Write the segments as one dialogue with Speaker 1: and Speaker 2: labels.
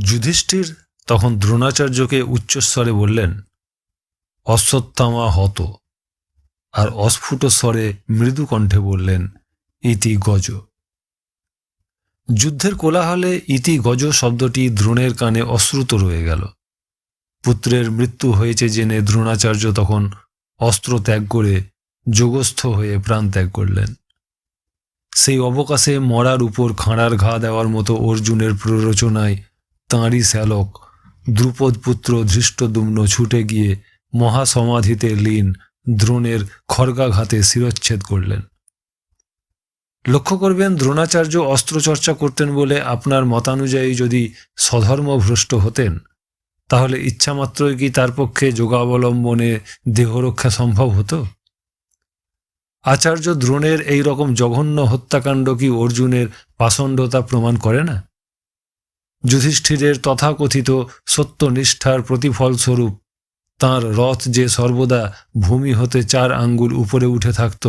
Speaker 1: যুধিষ্ঠির তখন দ্রোণাচার্যকে উচ্চস্বরে বললেন, অশ্বত্থামা হত। আর অস্ফুট স্বরে মৃদু কণ্ঠে বললেন, ইতি গজ। যুদ্ধের কোলাহলে ইতি গজ শব্দটি দ্রোণের কানে অশ্রুত রয়ে গেল। পুত্রের মৃত্যু হয়েছে জেনে দ্রোণাচার্য তখন অস্ত্র ত্যাগ করে যোগস্থ হয়ে প্রাণ ত্যাগ করলেন। সেই অবকাশে মরার উপর খাঁড়ার ঘা দেওয়ার মতো অর্জুনের প্ররোচনায় তাঁরই শ্যালক। দ্রুপদ পুত্র ধৃষ্টদুম্ন ছুটে গিয়ে মহাসমাধিতে লীন দ্রোণের খড়গাঘাতে শিরচ্ছেদ করলেন। লক্ষ্য করবেন, দ্রোণাচার্য অস্ত্রচর্চা করতেন বলে আপনার মতানুযায়ী যদি স্বধর্মভ্রষ্ট হতেন, তাহলে ইচ্ছামাত্রই কি তার পক্ষে যোগাবলম্বনে দেহরক্ষা সম্ভব হতো? আচার্য দ্রোণের এই রকম জঘন্য হত্যাকাণ্ড কি অর্জুনের পাষণ্ডতা প্রমাণ করে না? যুধিষ্ঠিরের তথাকথিত সত্যনিষ্ঠার প্রতিফলস্বরূপ তাঁর রথ যে সর্বদা ভূমি হতে চার আঙ্গুল উপরে উঠে থাকত,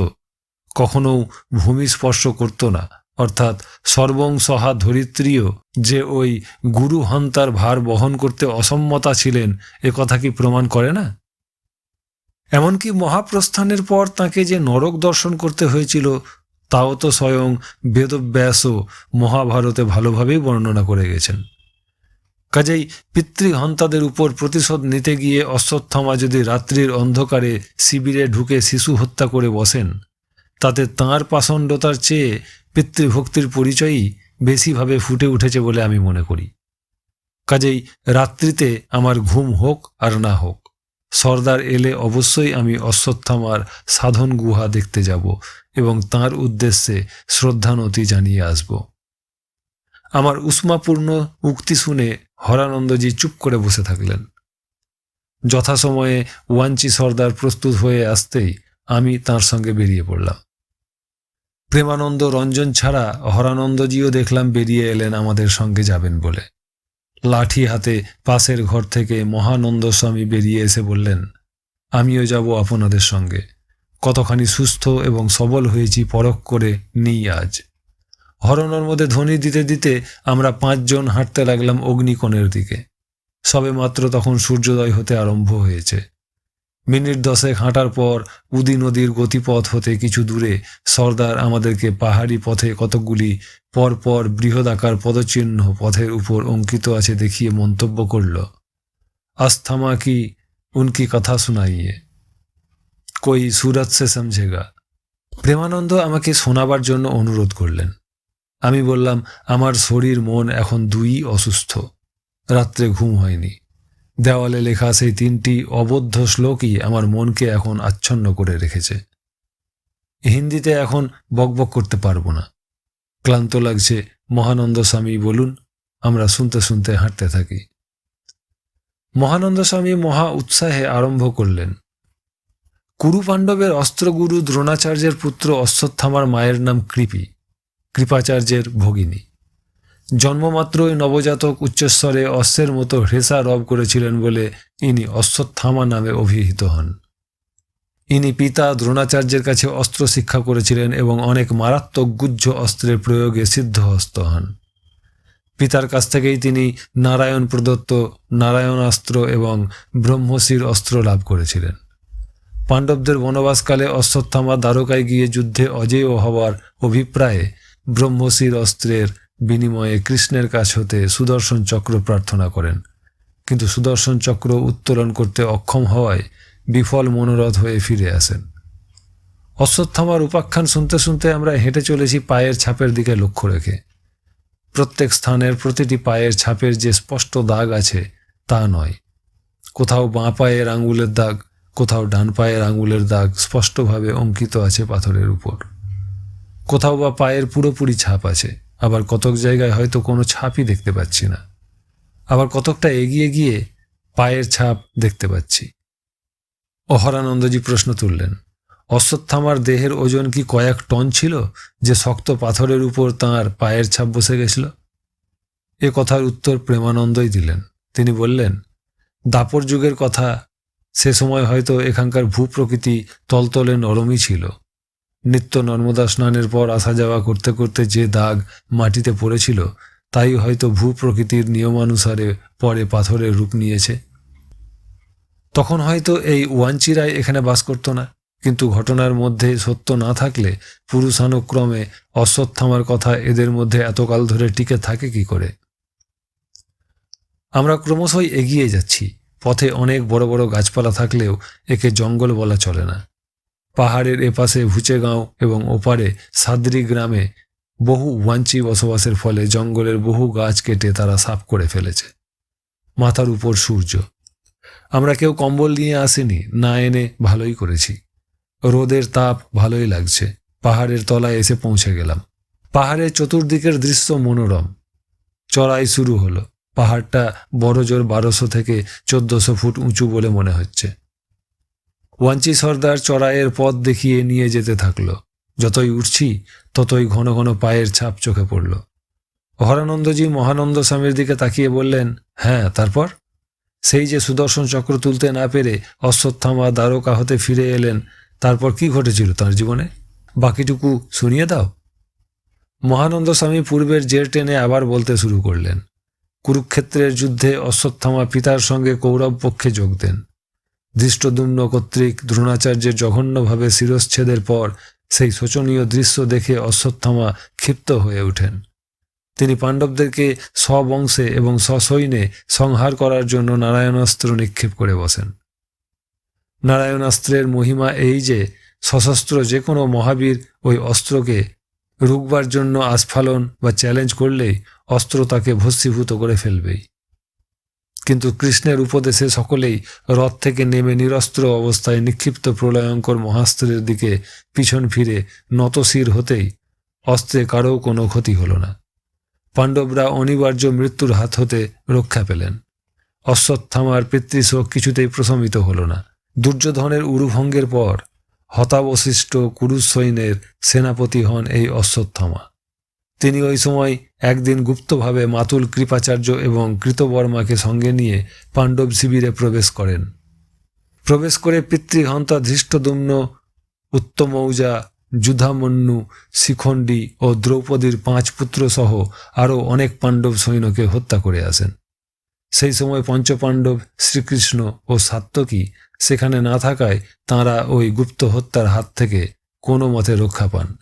Speaker 1: কখনও ভূমি স্পর্শ করত না, অর্থাৎ সর্বংসহা ধরিত্রীও যে ওই গুরু হন্তার ভার বহন করতে অসম্মতা ছিলেন, এ কথা কি প্রমাণ করে না? এমনকি মহাপ্রস্থানের পর তাকে যে নরক দর্শন করতে হয়েছিল তাও তো স্বয়ং বেদব্যাসও মহাভারতে ভালোভাবেই বর্ণনা করে গেছেন। কাজেই পিতৃহন্তাদের উপর প্রতিশোধ নিতে গিয়ে অশ্বত্থামা যদি রাত্রির অন্ধকারে শিবিরে ঢুকে শিশু হত্যা করে বসেন, তাতে তাঁর পাষণ্ডতার চেয়ে পিতৃভক্তির পরিচয়ই বেশিভাবে ফুটে উঠেছে বলে আমি মনে করি। কাজেই রাত্রিতে আমার ঘুম হোক আর না হোক, সর্দার এলে অবশ্যই আমি অশ্বত্থামার সাধন গুহা দেখতে যাব এবং তার উদ্দেশ্যে শ্রদ্ধানতি জানিয়ে আসব। আমার উষ্মাপূর্ণ উক্তি শুনে হরানন্দজি চুপ করে বসে থাকলেন। যথাসময়ে ওয়াঞ্চি সর্দার প্রস্তুত হয়ে আসতেই আমি তার সঙ্গে বেরিয়ে পড়লাম। প্রেমানন্দ রঞ্জন ছাড়া হরানন্দজিও দেখলাম বেরিয়ে এলেন আমাদের সঙ্গে যাবেন বলে। লাঠি হাতে পাশের ঘর থেকে মহানন্দ স্বামী বেরিয়ে এসে বললেন, আমিও যাব আপনাদের সঙ্গে। কতখানি সুস্থ এবং সবল হয়েছি পরখ করে নিই আজ। হরণর মধ্যে ধ্বনি দিতে দিতে আমরা পাঁচজন হাঁটতে লাগলাম অগ্নিকোণের দিকে। সবে মাত্র তখন সূর্যোদয় হতে আরম্ভ হয়েছে। মিনিট দশেক হাঁটার পর উদি নদীর গতিপথ হতে কিছু দূরে সর্দার আমাদেরকে পাহাড়ি পথে কতকগুলি পরপর বৃহদাকার পদচিহ্ন পথের উপর অঙ্কিত আছে দেখিয়ে মন্তব্য করল, আস্থামা কি, উনকি কথা শুনাইয়ে। কই সুরত সে সমঝেগা। প্রেমানন্দ আমাকে শোনাবার জন্য অনুরোধ করলেন। আমি বললাম, আমার শরীর, মন এখন দুই অসুস্থ। রাত্রে ঘুম হয়নি। দেওয়ালে লেখা সেই তিনটি অবদ্ধ শ্লোকই আমার মনকে এখন আচ্ছন্ন করে রেখেছে। হিন্দিতে এখন বকবক করতে পারব না। ক্লান্ত লাগছে, মহানন্দ স্বামী বলুন, আমরা শুনতে শুনতে হাঁটতে থাকি। মহানন্দ স্বামী মহা উৎসাহে আরম্ভ করলেন কুরু পাণ্ডবের অস্ত্রগুরু দ্রোণাচার্যের পুত্র অশ্বত্থামার মায়ের নাম কৃপি, কৃপাচার্যের ভগিনী। জন্মমাত্রই নবজাতক উচ্চস্বরে অশ্বের মতো হ্রেসা রব করেছিলেন বলে ইনি অশ্বত্থামা নামে অভিহিত হন। ইনি পিতা দ্রোণাচার্যের কাছে অস্ত্র শিক্ষা করেছিলেন এবং অনেক মারাত্মক গুজ্জ অস্ত্রের প্রয়োগে সিদ্ধ সিদ্ধহস্ত হন। পিতার কাছ থেকেই তিনি নারায়ণ প্রদত্ত নারায়ণাস্ত্র এবং ব্রহ্মশির অস্ত্র লাভ করেছিলেন। পাণ্ডবদের বনবাসকালে অশ্বত্থামা দ্বারকায় গিয়ে যুদ্ধে অজেয় হওয়ার অভিপ্রায়ে ব্রহ্মশির অস্ত্রের বিনিময়ে কৃষ্ণের কাছ হতে সুদর্শন চক্র প্রার্থনা করেন। কিন্তু সুদর্শন চক্র উত্তোলন করতে অক্ষম হওয়ায় বিফল মনোরথ হয়ে ফিরে আসেন। অশ্বত্থামার উপাখ্যান শুনতে শুনতে আমরা হেঁটে চলেছি পায়ের ছাপের দিকে লক্ষ্য রেখে। প্রত্যেক স্থানের প্রতিটি পায়ের ছাপের যে স্পষ্ট দাগ আছে তা নয়। কোথাও বাঁ পায়ের আঙ্গুলের দাগ কোথাও ডান পায়ের আঙুলের দাগ স্পষ্টভাবে অঙ্কিত আছে পাথরের উপর। কোথাও বা পায়ের পুরোপুরি ছাপ আছে, আবার কতক জায়গায় হয়তো কোনো ছাপই দেখতে পাচ্ছি না। আবার কতকটা এগিয়ে গিয়ে পায়ের ছাপ দেখতে পাচ্ছি। অহরানন্দজি প্রশ্ন তুললেন, অশ্বত্থামার দেহের ওজন কি কয়েক টন ছিল যে শক্ত পাথরের উপর তাঁর পায়ের ছাপ বসে গেছিল? এ কথার উত্তর প্রেমানন্দই দিলেন। তিনি বললেন, দাপর যুগের কথা সে সময় হয়তো এখানকার ভূপ্রকৃতি তলতলে নরমই ছিল। নিত্য নর্মদা স্নানের পর আসা যাওয়া করতে করতে যে দাগ মাটিতে পড়েছিল, তাই হয়তো ভূপ্রকৃতির নিয়মানুসারে পরে পাথরের রূপ নিয়েছে। তখন হয়তো এই ওয়াঞ্চিরাই এখানে বাস করতো না, কিন্তু ঘটনার মধ্যে সত্য না থাকলে পুরুষানুক্রমে অশ্বত্থামার কথা এদের মধ্যে এতকাল ধরে টিকে থাকে কি করে? আমরা ক্রমশই এগিয়ে যাচ্ছি। পথে অনেক বড় বড় গাছপালা থাকলেও একে জঙ্গল বলা চলে না। পাহাড়ের এপাশে ভুচেগাঁও এবং ওপারে সাদ্রি গ্রামে বহু ওয়াঞ্চি বসবাসের ফলে জঙ্গলের বহু গাছ কেটে তারা সাফ করে ফেলেছে। মাথার উপর সূর্য। আমরা কেউ কম্বল নিয়ে আসিনি, না এনে ভালোই করেছি। রোদের তাপ ভালোই লাগছে। পাহাড়ের তলায় এসে পৌঁছে গেলাম। পাহাড়ের চতুর্দিকের দৃশ্য মনোরম। চড়াই শুরু হলো। পাহাড়টা বড় জোর বারোশো থেকে চোদ্দশো ফুট উঁচু বলে মনে হচ্ছে। ওয়াঞ্চি সর্দার চড়াইয়ের পথ দেখিয়ে নিয়ে যেতে থাকল। যতই উঠছি, ততই ঘন ঘন পায়ের ছাপ চোখে পড়ল। হরানন্দজি মহানন্দ স্বামীর দিকে তাকিয়ে বললেন হ্যাঁ তারপর? সেই যে সুদর্শন চক্র তুলতে না পেরে অশ্বত্থামা দ্বারকা হতে ফিরে এলেন, তারপর কি ঘটেছিল তার জীবনে? বাকিটুকু শুনিয়ে দাও। মহানন্দ স্বামী পূর্বের জের টেনে আবার বলতে শুরু করলেন কুরুক্ষেত্রের যুদ্ধে অশ্বত্থামা পিতার সঙ্গে কৌরব পক্ষে যোগ দেন। দৃষ্টদুম্ন কর্তৃক দ্রোণাচার্যের জঘন্যভাবে শিরশ্ছেদের পর সেই শোচনীয় দৃশ্য দেখে অশ্বত্থামা ক্ষিপ্ত হয়ে ওঠেন। তিনি পাণ্ডবদেরকে স্ববংশে এবং সসৈন্যে সংহার করার জন্য নারায়ণাস্ত্র নিক্ষেপ করে বসেন। নারায়ণাস্ত্রের মহিমা এই যে, সশস্ত্র যে কোনো মহাবীর ওই অস্ত্রকে রুখবার জন্য আস্ফালন বা চ্যালেঞ্জ করলেই অস্ত্র তাকে ভস্মীভূত করে ফেলবেই। কিন্তু কৃষ্ণের উপদেশে সকলেই রথ থেকে নেমে নিরস্ত্র অবস্থায় নিক্ষিপ্ত প্রলয়ঙ্কর মহাস্ত্রের দিকে পিছন ফিরে নতশির হতেই অস্ত্রে কারও কোনো ক্ষতি হল না। পাণ্ডবরা অনিবার্য মৃত্যুর হাত হতে রক্ষা পেলেন। অশ্বত্থামার পিতৃশোক কিছুতেই প্রশমিত হল না। দুর্যোধনের উরুভঙ্গের পর হতাবশিষ্ট কুরুশ সৈন্যের সেনাপতি হন এই অশ্বত্থামা। তিনি ওই সময় একদিন গুপ্তভাবে মাতুল কৃপাচার্য এবং কৃতবর্মাকে সঙ্গে নিয়ে পাণ্ডব শিবিরে প্রবেশ করেন। প্রবেশ করে পিতৃহন্তা ধৃষ্টদুম্ন উত্তমৌজা, যুধামন্যু, শিখণ্ডী ও দ্রৌপদীর পাঁচ পুত্র সহ আরও অনেক পাণ্ডব সৈন্যকে হত্যা করে আসেন। সেই সময় পঞ্চপাণ্ডব শ্রীকৃষ্ণ ও সাত্তকী সেখানে না থাকায় তাঁরা ওই গুপ্ত হত্যার হাত থেকে কোনো মতে রক্ষা পান।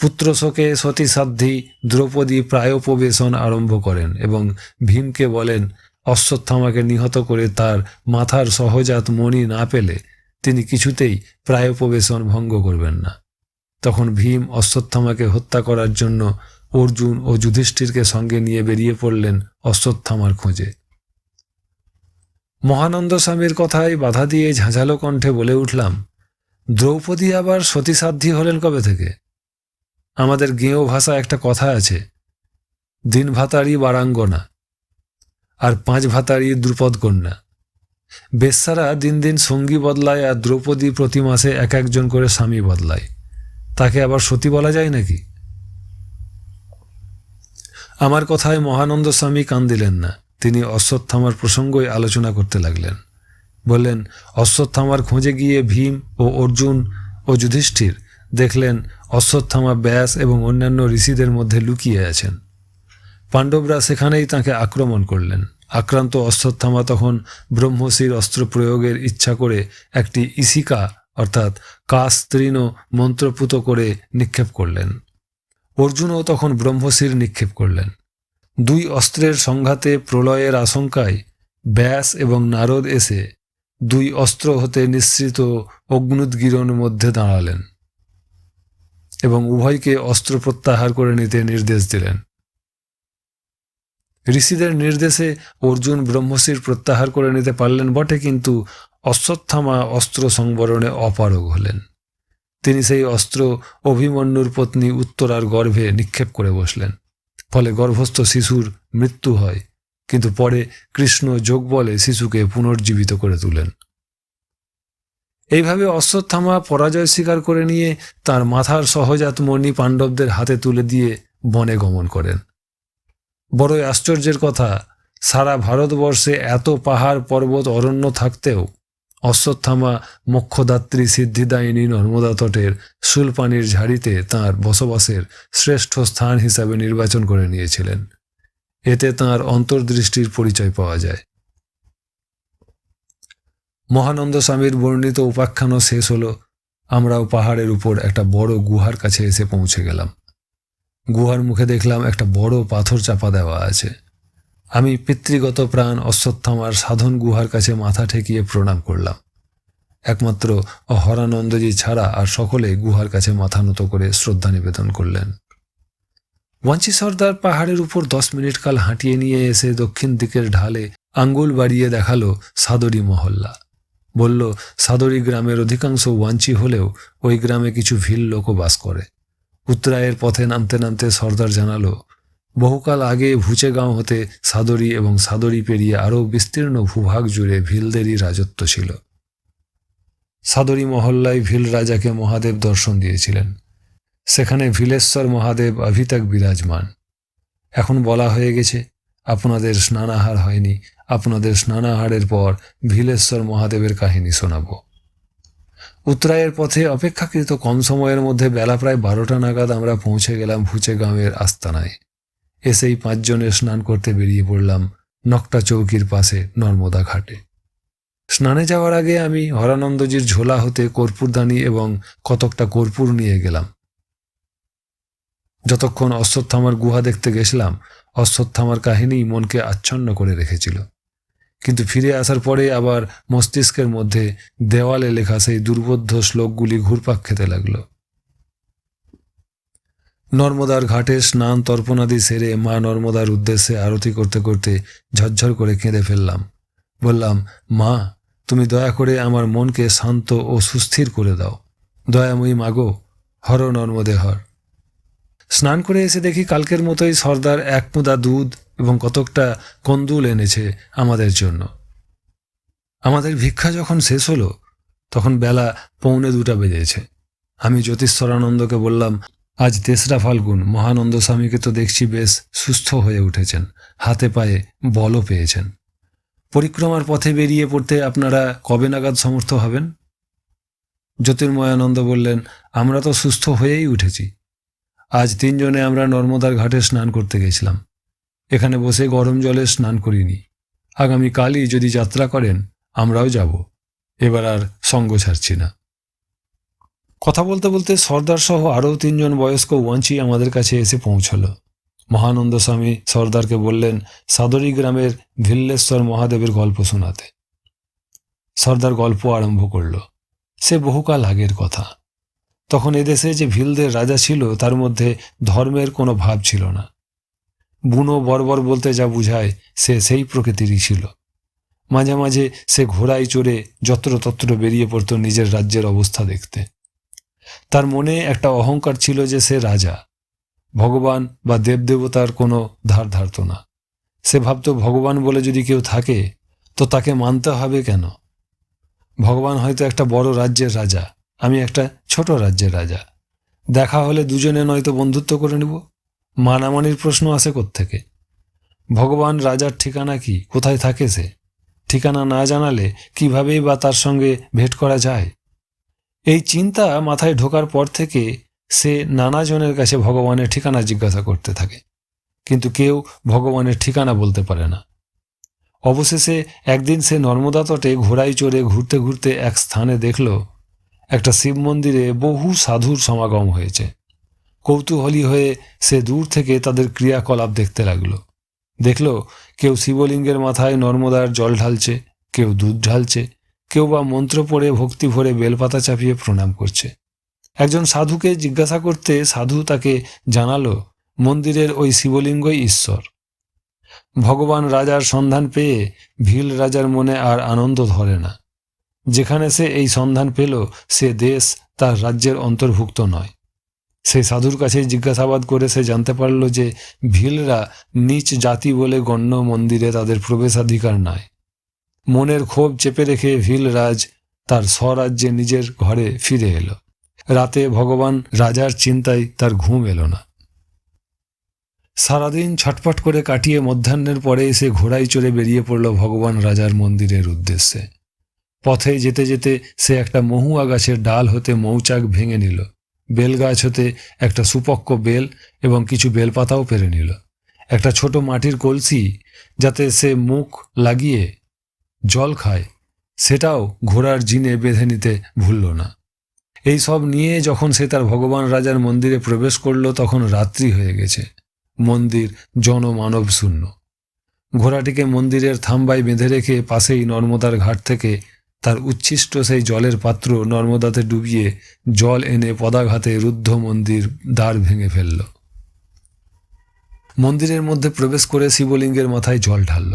Speaker 1: পুত্রশোকে সতীসাধ্যী দ্রৌপদী প্রায়োপবেশন আরম্ভ করেন এবং ভীমকে বলেন, অশ্বত্থামাকে নিহত করে তার মাথার সহজাত মণি না পেলে তিনি কিছুতেই প্রায়োপবেশন ভঙ্গ করবেন না। তখন ভীম অশ্বত্থামাকে হত্যা করার জন্য অর্জুন ও যুধিষ্ঠিরকে সঙ্গে নিয়ে বেরিয়ে পড়লেন অশ্বত্থামার খোঁজে। মহানন্দ স্বামীর কথায় বাধা দিয়ে ঝাঁঝালো কণ্ঠে বলে উঠলাম, দ্রৌপদী আবার সতীসাধ্যী হলেন কবে থেকে? আমাদের গেঁয়ো ভাষা একটা কথা আছে, দিন ভাতারি বারাঙ্গনা, আর পাঁচ ভাতারি দ্রুপদ কন্যা বেশ্যারা দিন দিন সঙ্গী বদলায় আর দ্রৌপদী প্রতি মাসে এক একজন করে স্বামী বদলায়। তাকে আবার সতী বলা যায় নাকি? আমার কথায় মহানন্দ স্বামী কান দিলেন না। তিনি অশ্বত্থামার প্রসঙ্গই আলোচনা করতে লাগলেন। বললেন, অশ্বত্থামার খোঁজে গিয়ে ভীম ও অর্জুন ও যুধিষ্ঠির দেখলেন অশ্বত্থামা ব্যাস এবং অন্যান্য ঋষিদের মধ্যে লুকিয়ে আছেন। পাণ্ডবরা সেখানেই তাকে আক্রমণ করলেন। আক্রান্ত অশ্বত্থামা তখন ব্রহ্মশির অস্ত্র প্রয়োগের ইচ্ছা করে একটি ইসিকা অর্থাৎ কাস তৃণ মন্ত্রপুত করে নিক্ষেপ করলেন। অর্জুনও তখন ব্রহ্মশির নিক্ষেপ করলেন। দুই অস্ত্রের সংঘাতে প্রলয়ের আশঙ্কায় ব্যাস এবং নারদ এসে দুই অস্ত্র হতে নিঃসৃত অগ্নুদ্গীরণ মধ্যে দাঁড়ালেন এবং উভয়কে অস্ত্র প্রত্যাহার করে নিতে নির্দেশ দিলেন। ঋষিদের নির্দেশে অর্জুন ব্রহ্মশির প্রত্যাহার করে নিতে পারলেন বটে, কিন্তু অশ্বত্থামা অস্ত্র সংবরণে অপারগ হলেন। তিনি সেই অস্ত্র অভিমন্যুর পত্নী উত্তরার গর্ভে নিক্ষেপ করে বসলেন। ফলে গর্ভস্থ শিশুর মৃত্যু হয়, কিন্তু পরে কৃষ্ণ যোগ বলে শিশুকে পুনর্জীবিত করে তুলেন। এইভাবে অশ্বত্থামা পরাজয় স্বীকার করে নিয়ে তার মাথার সহজাত মণি পাণ্ডবদের হাতে তুলে দিয়ে বনে গমন করেন। বড়ই আশ্চর্যের কথা, সারা ভারতবর্ষে এত পাহাড় পর্বত অরণ্য থাকতেও অশ্বত্থামা মোক্ষদাত্রী সিদ্ধিদায়িনী নর্মদা তটের সুলপানির ঝাড়িতে তাঁর বসবাসের শ্রেষ্ঠ স্থান হিসাবে নির্বাচন করে নিয়েছিলেন। এতে তাঁর অন্তর্দৃষ্টির পরিচয় পাওয়া যায়। মহানন্দ স্বামীর বর্ণিত উপাখ্যানও শেষ হলো। আমরাও পাহাড়ের উপর একটা বড় গুহার কাছে এসে পৌঁছে গেলাম। গুহার মুখে দেখলাম একটা বড় পাথর চাপা দেওয়া আছে। আমি পিতৃগত প্রাণ অশ্বত্থামার সাধন গুহার কাছে মাথা ঠেকিয়ে প্রণাম করলাম। একমাত্র হরানন্দজি ছাড়া আর সকলে গুহার কাছে মাথা নত করে শ্রদ্ধা নিবেদন করলেন। ওয়াঞ্চি সর্দার পাহাড়ের উপর দশ মিনিট কাল হাঁটিয়ে নিয়ে এসে দক্ষিণ দিকের ঢালে আঙ্গুল বাড়িয়ে দেখাল সাদরি মহল্লা। বলল, সাদরি গ্রামের অধিকাংশ ওয়াঞ্চি হলেও ওই গ্রামে কিছু ভিল লোকও বাস করে। উত্তরায়ের পথে নামতে নামতে সর্দার জানালো বহুকাল আগে ভুচেগাঁও হতে সাদরি এবং সাদরি পেরিয়ে আরও বিস্তীর্ণ ভূভাগ জুড়ে ভিলদেরই রাজত্ব ছিল। সাদরি মহল্লায় ভিল রাজাকে মহাদেব দর্শন দিয়েছিলেন। সেখানে ভিলেশ্বর মহাদেব অভিতাক বিরাজমান। এখন বলা হয়ে গেছে, আপনাদের স্নানাহার হয়নি, আপনাদের স্নানাহারের পর ভিলেশ্বর মহাদেবের কাহিনী শোনাব। উত্তরায়ের পথে অপেক্ষাকৃত কম সময়ের মধ্যে বেলা প্রায় বারোটা নাগাদ আমরা পৌঁছে গেলাম ভুচে গ্রামের আস্তানায়। এসেই পাঁচজনে স্নান করতে বেরিয়ে পড়লাম নকটা চৌকির পাশে নর্মদা ঘাটে। স্নানে যাওয়ার আগে আমি হরানন্দজির ঝোলা হতে কর্পূরদানি এবং কতকটা কর্পূর নিয়ে গেলাম। যতক্ষণ অশ্বত্থামার গুহা দেখতে গেছিলাম, অশ্বত্থামার কাহিনী মনকে আচ্ছন্ন করে রেখেছিল। কিন্তু ফিরে আসার পরে আবার মস্তিষ্কের মধ্যে দেওয়ালে লেখা সেই দুর্বোধ্য শ্লোকগুলি ঘুরপাক খেতে লাগল। নর্মদার ঘাটে স্নান তর্পণাদি সেরে মা নর্মদার উদ্দেশ্যে আরতি করতে করতে ঝরঝর করে কেঁদে ফেললাম। বললাম, মা, তুমি দয়া করে আমার মনকে শান্ত ও সুস্থির করে দাও। দয়াময়ী মাগো, হর নর্মদে হর স্নান করে এসে দেখি কালকের মতোই সর্দার এক মুদা দুধ এবং কতকটা কন্দুল এনেছে আমাদের জন্য। আমাদের ভিক্ষা যখন শেষ হলো, তখন বেলা পৌনে দুটা বেজেছে। আমি জ্যোতিষ্বরানন্দকে বললাম আজ তেসরা ফাল্গুন, মহানন্দ স্বামীকে তো দেখছি বেশ সুস্থ হয়ে উঠেছেন, হাতে পায়ে বলও পেয়েছেন। পরিক্রমার পথে বেরিয়ে পড়তে আপনারা কবে নাগাদ সমর্থ হবেন? জ্যোতির্ময়ানন্দ বললেন, আমরা তো সুস্থ হয়েই উঠেছি। আজ তিনজনে আমরা নর্মদার ঘাটে স্নান করতে গেছিলাম। এখানে বসে গরম জলে স্নান করিনি। আগামী কালই যদি যাত্রা করেন, আমরাও যাব। এবার আর সঙ্গ ছাড়ছি না। কথা বলতে বলতে সর্দার সহ আরও তিনজন বয়স্ক ওয়াঞ্চি আমাদের কাছে এসে পৌঁছল। মহানন্দ স্বামী সর্দারকে বললেন, সাদরি গ্রামের ভিল্লেশ্বর মহাদেবের গল্প শোনাতে। সর্দার গল্প আরম্ভ করল। সে বহুকাল আগের কথা। তখন এদেশে যে ভিলদের রাজা ছিল, তার মধ্যে ধর্মের কোনো ভাব ছিল না। বুনো বর্বর বলতে যা বুঝায়, সে সেই প্রকৃতিরই ছিল। মাঝে মাঝে সে ঘোড়ায় চড়ে যত্রতত্র বেরিয়ে পড়ত নিজের রাজ্যের অবস্থা দেখতে। তার মনে একটা অহংকার ছিল যে সে রাজা। ভগবান বা দেবদেবতার কোনো ধার ধারত না। সে ভাবত, ভগবান বলে যদি কেউ থাকে, তো তাকে মানতে হবে কেন? ভগবান হয়তো একটা বড় রাজ্যের রাজা, আমি একটা ছোট রাজ্যের রাজা। দেখা হলে দুজনে নয়তো বন্ধুত্ব করে নেব। মানামানির প্রশ্ন আসে থেকে ভগবান রাজার ঠিকানা কি? কোথায় থাকে সে? ঠিকানা না জানালে কিভাবেই বা তার সঙ্গে ভেট করা যায়? এই চিন্তা মাথায় ঢোকার পর থেকে সে নানাজনের কাছে ভগবানের ঠিকানা জিজ্ঞাসা করতে থাকে। কিন্তু কেউ ভগবানের ঠিকানা বলতে পারে না। অবশেষে একদিন সে নর্মদা তটে ঘোড়ায় চড়ে ঘুরতে ঘুরতে এক স্থানে দেখল, একটা শিব মন্দিরে বহু সাধুর সমাগম হয়েছে। কৌতূহলী হয়ে সে দূর থেকে তাদের ক্রিয়াকলাপ দেখতে লাগল। দেখল, কেউ শিবলিঙ্গের মাথায় নর্মদার জল ঢালছে, কেউ দুধ ঢালছে কেউ বা মন্ত্র পড়ে ভক্তি ভরে বেলপাতা চাপিয়ে প্রণাম করছে। একজন সাধুকে জিজ্ঞাসা করতে সাধু তাকে জানালো, মন্দিরের ওই শিবলিঙ্গই ঈশ্বর। ভগবান রাজার সন্ধান পেয়ে ভিল রাজার মনে আর আনন্দ ধরে না। যেখানে সে এই সন্ধান পেল, সে দেশ তার রাজ্যের অন্তর্ভুক্ত নয়। সেই সাধুর কাছে জিজ্ঞাসাবাদ করে সে জানতে পারল যে ভিলরা নিচ জাতি বলে গণ্য মন্দিরে তাদের প্রবেশাধিকার নাই। মনের ক্ষোভ চেপে রেখে ভিল রাজ তার স্বরাজ্যে নিজের ঘরে ফিরে এলো। রাতে ভগবান রাজার চিন্তায় তার ঘুম এলো না। সারাদিন ছটপট করে কাটিয়ে মধ্যাহ্নের পরে এসে ঘোড়ায় চড়ে বেরিয়ে পড়ল ভগবান রাজার মন্দিরের উদ্দেশ্যে। পথে যেতে যেতে সে একটা মহুয়া গাছের ডাল হতে মৌচাক ভেঙে নিল। বেল গাছ হতে একটা সুপক্ক বেল এবং কিছু বেলপাতাও পেরে নিল। একটা ছোট মাটির কলসি যাতে সে মুখ লাগিয়ে জল খায়। সেটাও ঘোড়ার জিনে বেঁধে নিতে ভুলল না। এই সব নিয়ে যখন সে তার ভগবান রাজার মন্দিরে প্রবেশ করল, তখন রাত্রি হয়ে গেছে। মন্দির জনমানব শূন্য। ঘোড়াটিকে মন্দিরের থাম্বায় বেঁধে রেখে পাশেই নর্মদার ঘাট থেকে তার উচ্ছিষ্ট সেই জলের পাত্র নর্মদাতে ডুবিয়ে জল এনে পদাঘাতে রুদ্ধ মন্দির দ্বার ভেঙে ফেলল। মন্দিরের মধ্যে প্রবেশ করে শিবলিঙ্গের মাথায় জল ঢালল।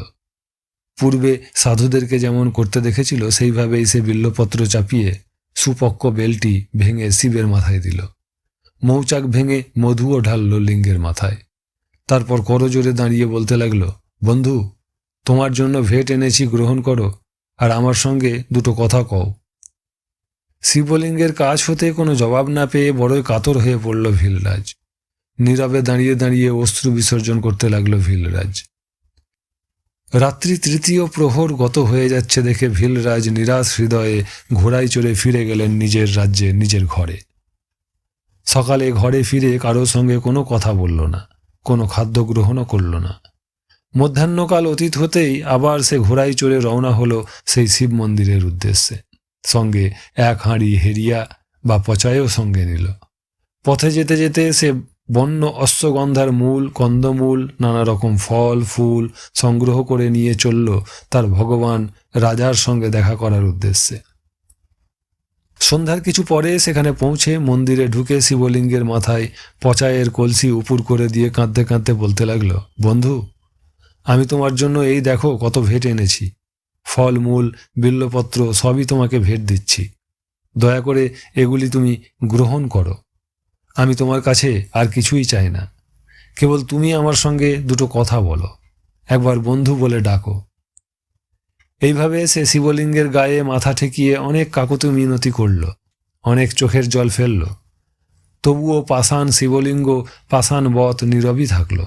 Speaker 1: সাধুদেরকে যেমন করতে দেখেছিল, সেইভাবেই সে বিল্লপত্র চাপিয়ে সুপক্ক বেলটি ভেঙে শিবের মাথায় দিল। মৌচাক ভেঙে মধুও ঢালল লিঙ্গের মাথায়। তারপর করজোরে দাঁড়িয়ে বলতে লাগল, বন্ধু, তোমার জন্য ভেট এনেছি, গ্রহণ করো, আর আমার সঙ্গে দুটো কথা কও। শিবলিঙ্গের কাজ হতে কোনো জবাব না পেয়ে বড়ই কাতর হয়ে পড়ল ভিলরাজ। নীরবে দাঁড়িয়ে দাঁড়িয়ে অশ্রু বিসর্জন করতে লাগল ভিলরাজ। রাত্রি তৃতীয় প্রহর গত হয়ে যাচ্ছে দেখে ভিলরাজ নিরাশ হৃদয়ে ঘোড়ায় চড়ে ফিরে গেলেন নিজের রাজ্যে, নিজের ঘরে। সকালে ঘরে ফিরে কারও সঙ্গে কোনো কথা বলল না, কোনো খাদ্য গ্রহণও করল না। মধ্যাহ্নকাল অতীত হতেই আবার সে ঘোড়ায় চড়ে রওনা হলো সেই শিব মন্দিরের উদ্দেশ্যে। সঙ্গে এক হাঁড়ি হেরিয়া বা পচায়ও সঙ্গে নিল। পথে যেতে যেতে সে বন্য অশ্বগন্ধার মূল, কন্দমূল নানা রকম ফল, ফুল সংগ্রহ করে নিয়ে চলল তার ভগবান রাজার সঙ্গে দেখা করার উদ্দেশ্যে। সন্ধ্যার কিছু পরে সেখানে পৌঁছে মন্দিরে ঢুকে শিবলিঙ্গের মাথায় পচায়ের কলসি উপুর করে দিয়ে কাঁদতে কাঁদতে বলতে লাগল, বন্ধু, আমি তোমার জন্য এই দেখো কত ভেট এনেছি। ফল, মূল, বিল্লপত্র সবই তোমাকে ভেট দিচ্ছি। দয়া করে এগুলি তুমি গ্রহণ করো। আমি তোমার কাছে আর কিছুই চাই না। কেবল তুমি আমার সঙ্গে দুটো কথা বলো। একবার বন্ধু বলে ডাকো। এইভাবে সে শিবলিঙ্গের গায়ে মাথা ঠেকিয়ে অনেক কাকতু মিনতি করল। অনেক চোখের জল ফেলল। তবুও পাষাণ শিবলিঙ্গ, পাষাণ বত নীরবই থাকল।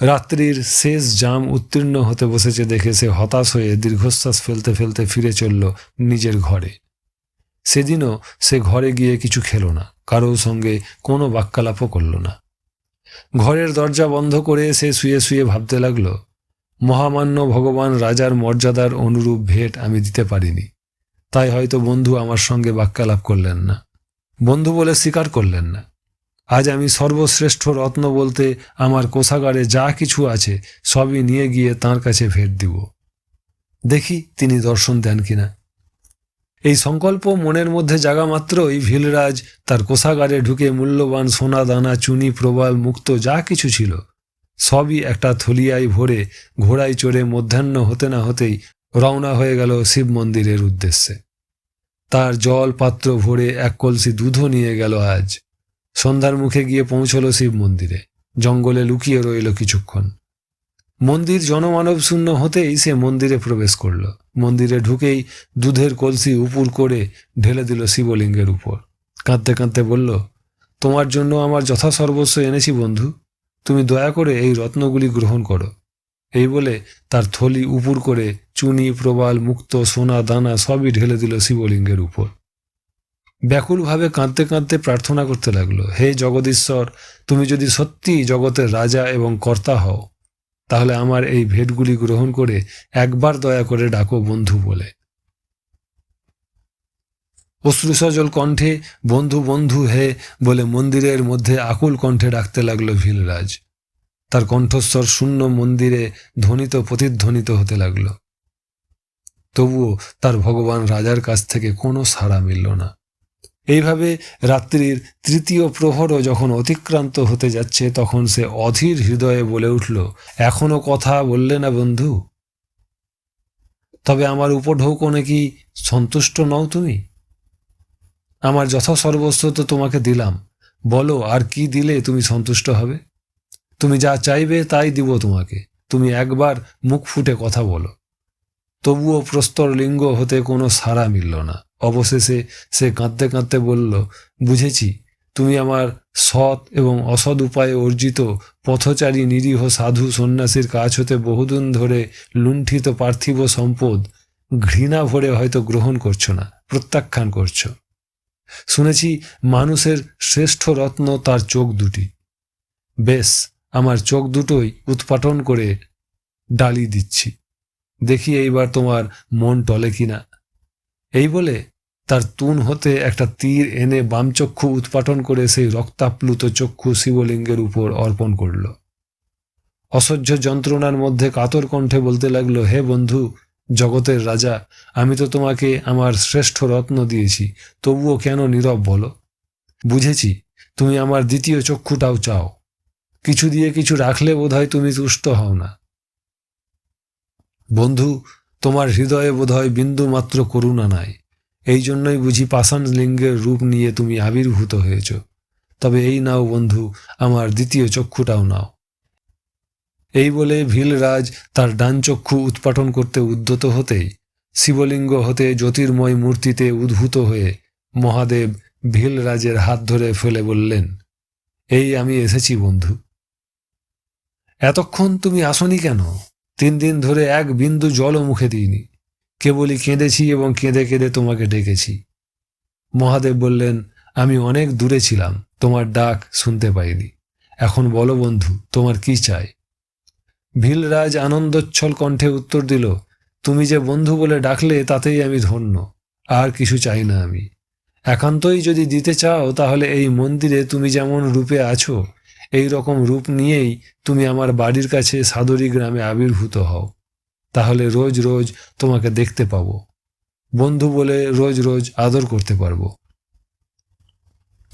Speaker 1: রাত্রির শেষ জাম উত্তীর্ণ হতে বসেছে দেখে সে হতাশ হয়ে দীর্ঘশ্বাস ফেলতে ফেলতে ফিরে চলল নিজের ঘরে। সেদিনও সে ঘরে গিয়ে কিছু খেল না, কারোর সঙ্গে কোনো বাক্যালাপও করল না। ঘরের দরজা বন্ধ করে সে শুয়ে শুয়ে ভাবতে লাগল, মহামান্য ভগবান রাজার মর্যাদার অনুরূপ ভেট আমি দিতে পারিনি, তাই হয়তো বন্ধু আমার সঙ্গে বাক্যালাপ করলেন না, বন্ধু বলে স্বীকার করলেন না। আজ আমি সর্বশ্রেষ্ঠ রত্ন বলতে আমার কোষাগারে যা কিছু আছে সবই নিয়ে গিয়ে তার কাছে ভেট দিব। দেখি তিনি দর্শন দেন কিনা। এই সংকল্প মনের মধ্যে জাগা মাত্রই ভিলরাজ তার কোষাগারে ঢুকে মূল্যবান সোনা, দানা, চুনি, প্রবাল, মুক্ত যা কিছু ছিল, সবই একটা থলিয়ায় ভরে ঘোড়ায় চড়ে মধ্যাহ্ন হতে না হতেই রওনা হয়ে গেল শিব মন্দিরের উদ্দেশ্যে। তার জল পাত্র ভরে এক কলসি দুধও নিয়ে গেল আজ। সন্ধ্যার মুখে গিয়ে পৌঁছল শিব মন্দিরে। জঙ্গলে লুকিয়ে রইল কিছুক্ষণ। মন্দির জনমানব শূন্য হতেই সে মন্দিরে প্রবেশ করল। মন্দিরে ঢুকেই দুধের কলসি উপুর করে ঢেলে দিল শিবলিঙ্গের উপর। কাঁদতে কাঁদতে বলল, তোমার জন্য আমার যথাসর্বস্ব এনেছি বন্ধু। তুমি দয়া করে এই রত্নগুলি গ্রহণ করো। এই বলে তার থলি উপুর করে চুনি, প্রবাল, মুক্ত, সোনা, দানা সবই ঢেলে দিল শিবলিঙ্গের উপর। ব্যাকুলভাবে কাঁদতে কাঁদতে প্রার্থনা করতে লাগল, হে জগদীশ্বর, তুমি যদি সত্যি জগতের রাজা এবং কর্তা হও তাহলে আমার এই ভেটগুলি গ্রহণ করে একবার দয়া করে ডাকো বন্ধু বলে। অশ্রুসজল কণ্ঠে, বন্ধু বন্ধু, হে বলে মন্দিরের মধ্যে আকুল কণ্ঠে ডাকতে লাগল ভিলরাজ। তার কণ্ঠস্বর শূন্য মন্দিরে ধ্বনিত, প্রতিধ্বনিত হতে লাগল। তবুও তার ভগবান রাজার কাছ থেকে কোনো সাড়া মিলল না। এইভাবে রাত্রির তৃতীয় প্রহরও যখন অতিক্রান্ত হতে যাচ্ছে, তখন সে অধীর হৃদয়ে বলে উঠল, এখনও কথা বললে না বন্ধু। তবে আমার উপঢৌকনে কি সন্তুষ্ট নও তুমি? আমার যথাসর্বস্ব তো তোমাকে দিলাম। বলো, আর কি দিলে তুমি সন্তুষ্ট হবে? তুমি যা চাইবে তাই দিব তোমাকে। তুমি একবার মুখ ফুটে কথা বলো। তবুও প্রস্তর লিঙ্গ হতে কোনো সাড়া মিলল না। অবশেষে সে কাঁদতে কাঁদতে বলল, বুঝেছি, তুমি আমার সৎ এবং অসৎ উপায়ে অর্জিত পথচারী, নিরীহ, সাধু, সন্ন্যাসীর কাছ হতে বহুদিন ধরে লুণ্ঠিত পার্থিব সম্পদ ঘৃণা ভরে হয়তো গ্রহণ করছ না, প্রত্যাখ্যান করছ। শুনেছি মানুষের শ্রেষ্ঠ রত্ন তার চোখ দুটি। বেশ, আমার চোখ দুটোই উৎপাটন করে ডালি দিচ্ছি। দেখি এইবার তোমার মন টলে কিনা। এই বলে তার তুন হতে একটা তীর এনে বামচক্ষু উৎপাটন করে সেই রক্তাপ্লুত চক্ষু শিবলিঙ্গের উপর অর্পণ করল। অসহ্য যন্ত্রণার মধ্যে কাতর কণ্ঠে বলতে লাগল, হে বন্ধু, জগতের রাজা, আমি তো তোমাকে আমার শ্রেষ্ঠ রত্ন দিয়েছি, তবুও কেন নীরব বলো? বুঝেছি, তুমি আমার দ্বিতীয় চক্ষুটাও চাও। কিছু দিয়ে কিছু রাখলে বোধহয় তুমি তুষ্ট হও না। বন্ধু তোমার হৃদয়ে বোধহয় বিন্দু মাত্র করুণা নাই। এই জন্যই বুঝি পাষাণ লিঙ্গের রূপ নিয়ে তুমি আবির্ভূত হয়েছ। তবে এই নাও বন্ধু, আমার দ্বিতীয় চক্ষুটাও নাও। এই বলে ভীলরাজ তার ডান চক্ষু উৎপাটন করতে উদ্যত হতেই শিবলিঙ্গ হতে জ্যোতির্ময় মূর্তিতে উদ্ভূত হয়ে মহাদেব ভীলরাজের হাত ধরে ফেলে বললেন, এই আমি এসেছি বন্ধু। এতক্ষণ তুমি আসনি কেন? তিন দিন ধরে এক বিন্দু জলও মুখে দিইনি। কেবলই কেঁদেছি এবং কেঁদে কেঁদে তোমাকে ডেকেছি। মহাদেব বললেন, আমি অনেক দূরে ছিলাম, তোমার ডাক শুনতে পাইনি। এখন বলো বন্ধু, তোমার কি চাই? ভীলরাজ আনন্দচ্ছল কণ্ঠে উত্তর দিল, তুমি যে বন্ধু বলে ডাকলে তাতেই আমি ধন্য, আর কিছু চাই না আমি। একান্তই যদি দিতে চাও, তাহলে এই মন্দিরে তুমি যেমন রূপে আছো এই রকম রূপ নিয়েই তুমি আমার বাড়ির কাছে সাদরি গ্রামে আবির্ভূত হও। তাহলে রোজ রোজ তোমাকে দেখতে পাবো। বন্ধু বলে রোজ রোজ আদর করতে পারব।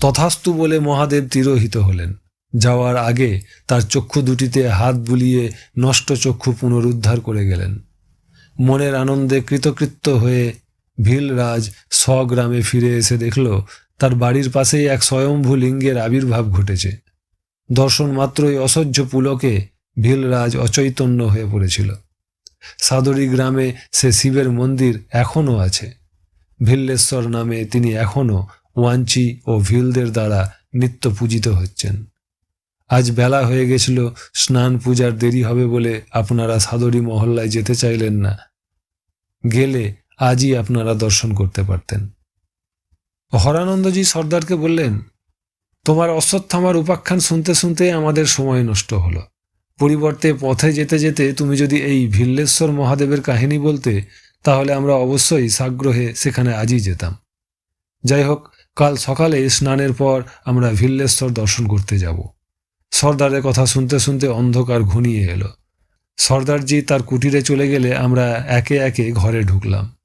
Speaker 1: তথাস্তু বলে মহাদেব তিরোহিত হলেন। যাওয়ার আগে তার চক্ষু দুটিতে হাত বুলিয়ে নষ্ট চক্ষু পুনরুদ্ধার করে গেলেন। মনের আনন্দে কৃতকৃত্য হয়ে ভীলরাজ স্বগ্রামে ফিরে এসে দেখল, তার বাড়ির পাশেই এক স্বয়ম্ভু লিঙ্গের আবির্ভাব ঘটেছে। দর্শন মাত্রই অসহ্য পুলকে ভীলরাজ অচৈতন্য হয়ে পড়েছিল। সাদরি গ্রামে সে শিবের মন্দির এখনও আছে। ভিল্লেশ্বর নামে তিনি এখনও ওয়াঞ্চি ও ভিলদের দ্বারা নিত্য পূজিত হচ্ছেন। আজ বেলা হয়ে গেছিল, স্নান পূজার দেরি হবে বলে আপনারা সাদরি মহল্লায় যেতে চাইলেন না। গেলে আজই আপনারা দর্শন করতে পারতেন। হরানন্দজি সর্দারকে বললেন তোমার অশ্বত্থামার উপাখ্যান শুনতে শুনতে আমাদের সময় নষ্ট হলো। পরিবর্তে পথে যেতে যেতে তুমি যদি এই ভিল্লেশ্বর মহাদেবের কাহিনী বলতে, তাহলে আমরা অবশ্যই সাগ্রহে সেখানে আজই যেতাম। যাই হোক, কাল সকালে স্নানের পর আমরা ভিল্লেশ্বর দর্শন করতে যাব। সর্দারের কথা শুনতে শুনতে অন্ধকার ঘনিয়ে এলো। সর্দারজি তার কুটিরে চলে গেলে আমরা একে একে ঘরে ঢুকলাম।